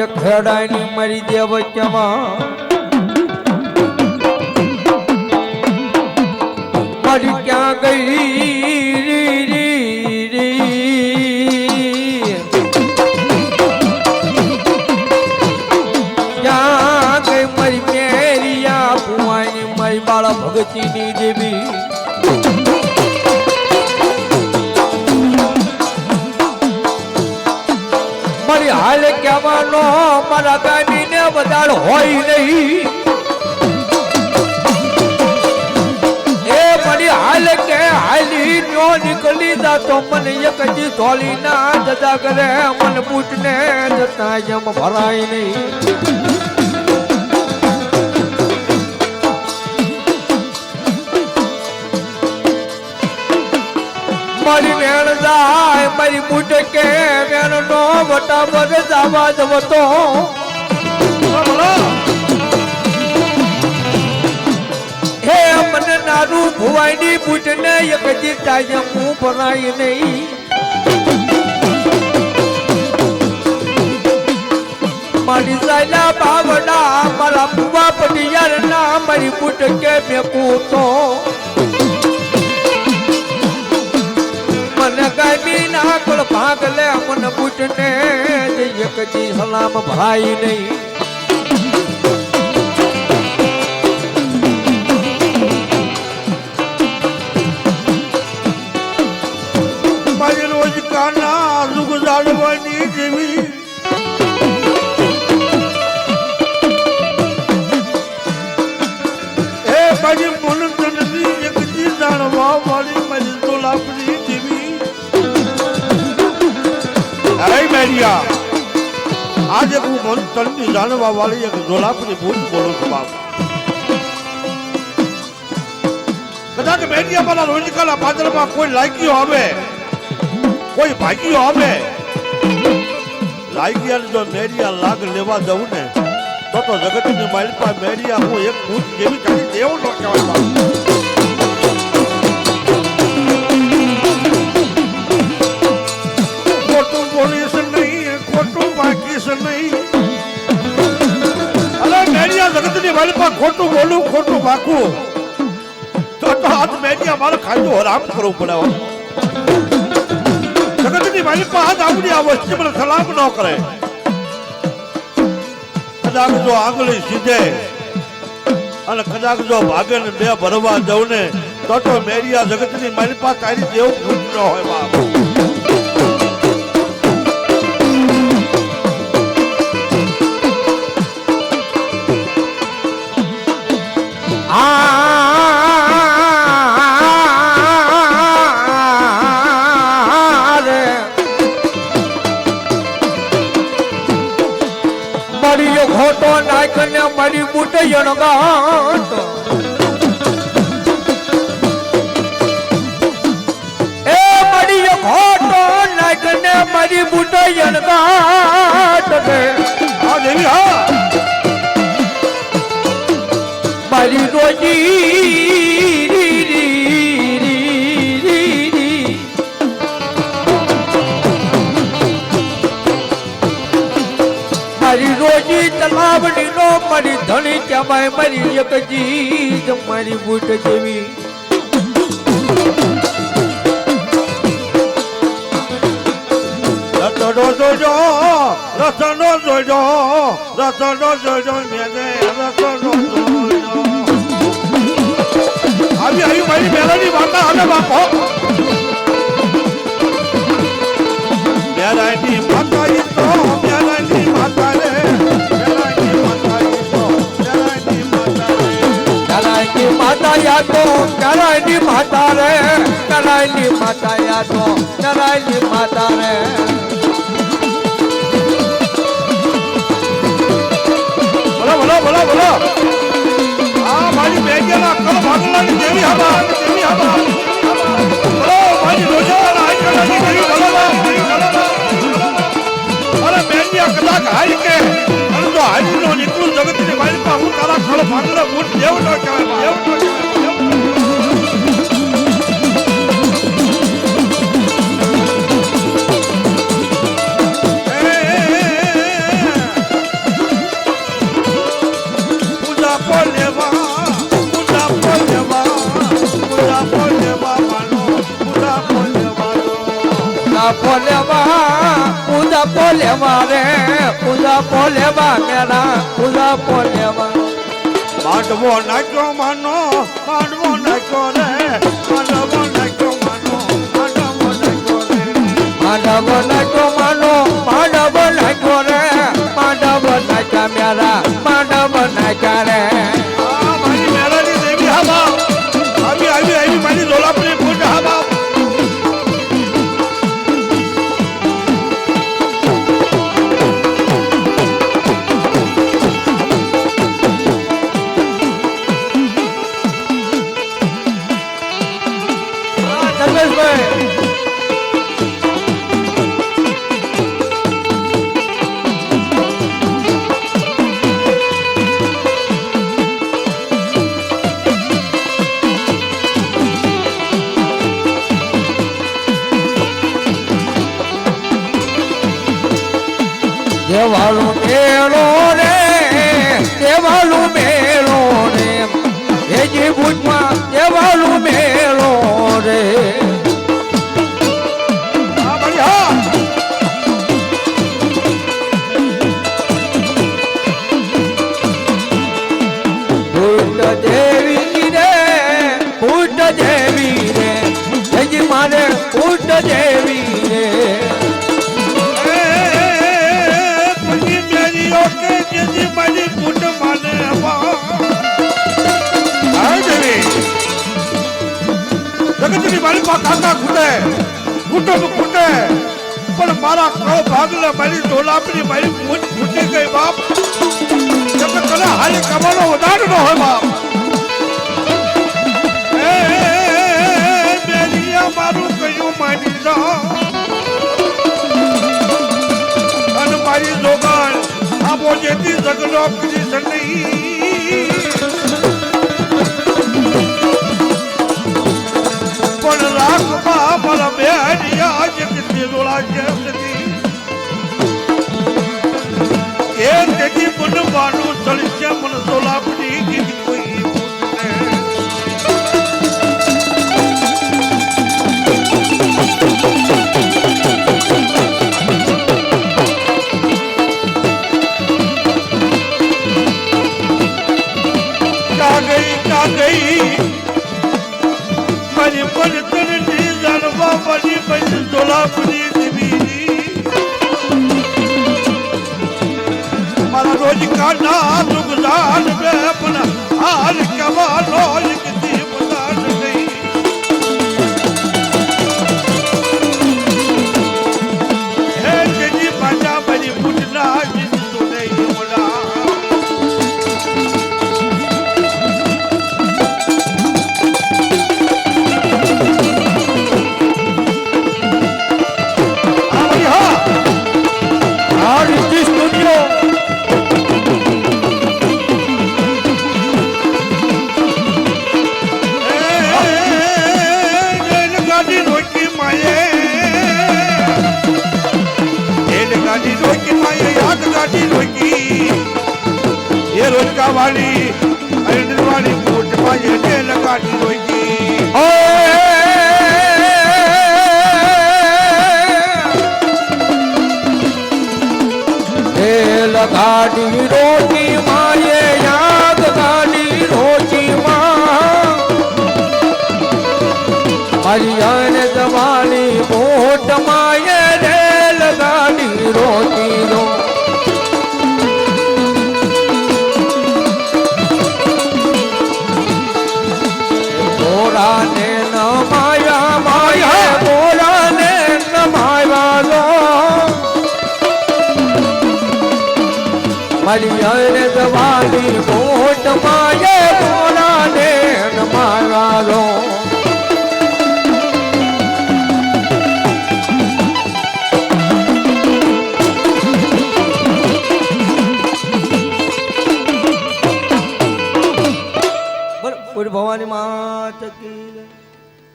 મારી મરી મારી દેવ ચમાં મારી ક્યાં ગઈ. ક્યાં ગઈ મારી મેરિયા? ભુવાની મારી બાળા ભગતીની દેવી મારી હાલ કહેવાનો, મારા ગામીને બદાડ હોય નહીં. એ મારી હાલ કે હાલી નો નીકળી જાતો, મને ના ને નહીં. મારી વેણ જાય મારી બૂટ કે વેણ નો વટા પર જવા જવતો. હે, મને નારું ભુવાઈની બૂટ ને એક જી ટાઈમ હું ભરાય નહીં. મારી સાયલા બાવડા, મારા ભુવા પટિયાર ના મારી બુટ કે મેં તો કળ ભાગ લે મન બુટને એક જી સલામ ભાઈ નહીં. મેરિયા આજે હું મન તનની જાણવા વાળી એક દોલાપની ભૂત બોલું છું, બાપ. કદાચ મેરિયા મારા રોજકાના પાદરમાં કોઈ લાગ્યો આવે, કોઈ ભાગ્યો આવે. લાગ્યા જો મેરિયા લાગ લેવા જવું ને, તો તો જગતની માલિકા મેરિયા હું એક ભૂત જેવી કરી દેવ નો કહેવાય મેરિયા જગતની ખોટું બોલું, ખોટું પાકું તો તો હાથ મેડિયા મારે ખાધું હરામ કરવું પડે. જગતની માલિક હાથ આવડી આ વસ્તી મને સલામ ન કરે. કદાચ જો આંગળી સીધે અને કદાચ જો ભાગે ને બે ભરવા જવું ને તો તો મેરિયા જગતની મારી પાસે તારી જેવું ન હોય બાપ. મારી બુટ જણગાટ એ મારી ખોટો નાખને મારી બુટ જણગાટ રે હા દેવી, હા. મારી રોજી મારી ધણી કહેવાય મારી એક ચીજ મારી બુટ જેવી. રતનો જોજો રતનો જોજો રતનો જોજો, મેને રતનો જોજો. આવી આવી મારી મેલાની માતા હવે બાપો મેલાની માતા તો નારાયણની માતા રે, નારાયણની માતા યાદો નારાયણની માતા રે. બોલો બોલો બોલો બોલો. આ મારી બેગેલા અક્કલ ભાગલાની દેવી હવા દેવી હવા બોલો, મારી રોજાના આઈકલાની દેવી બોલો અરે બેગિયા કદાચ હારી કે અને જો હારી નો જગતની મારી પાસે હું તારા ખળ ભાગલા મૂઠ દેવનો કહેવાય દેવનો કહેવાય. પોલેવા રે પૂજા પોલેવા મેરા પૂજા પોલેવા માંડવો નાખ્યો માનો માંડવો નાખ્યો રે માંડવો નાખ્યો માનો માંડવો નાખ્યો રે. માંડવો નાખ્યો માનો માંડવો નાખ્યો રે માંડવો નાખ્યા મેરા માંડવો નાખ્યા રે. મેળો રે દેવાલું મેળો રે. એજી ભૂજમાં દેવાલું મેળો રે. દેવી રે, ભૂત દેવી રે. મારે ભૂત દેવી જગતની મારી પા કાકા ખૂટે કુટુંબ ખૂટે પણ મારા કળ ભાગલે મારી ઢોલાપની મારી પૂંછ ફૂટી ગઈ બાપ. તમે તને હાલી કમાનો વધાર ન હોય બાપ. મારું કયું માની જા અને મારી જોગાણ આપો જેથી જગલો કરી સની મારા બેડિયા જગતી રોળા જેમની એ તેથી બનવાનું ચલશે મન સોલાપની ગીત કાઢા દુઃખ દાન બે પણ હાર કવાનો વાળી અરણ્ય વાળી કોટ માયે રેલ ગાડી રોકી રેલ ગાડી રોટી મારી દવાની કોટ માયે મોરા ને મારો બોલ બોલ ભવાની માતા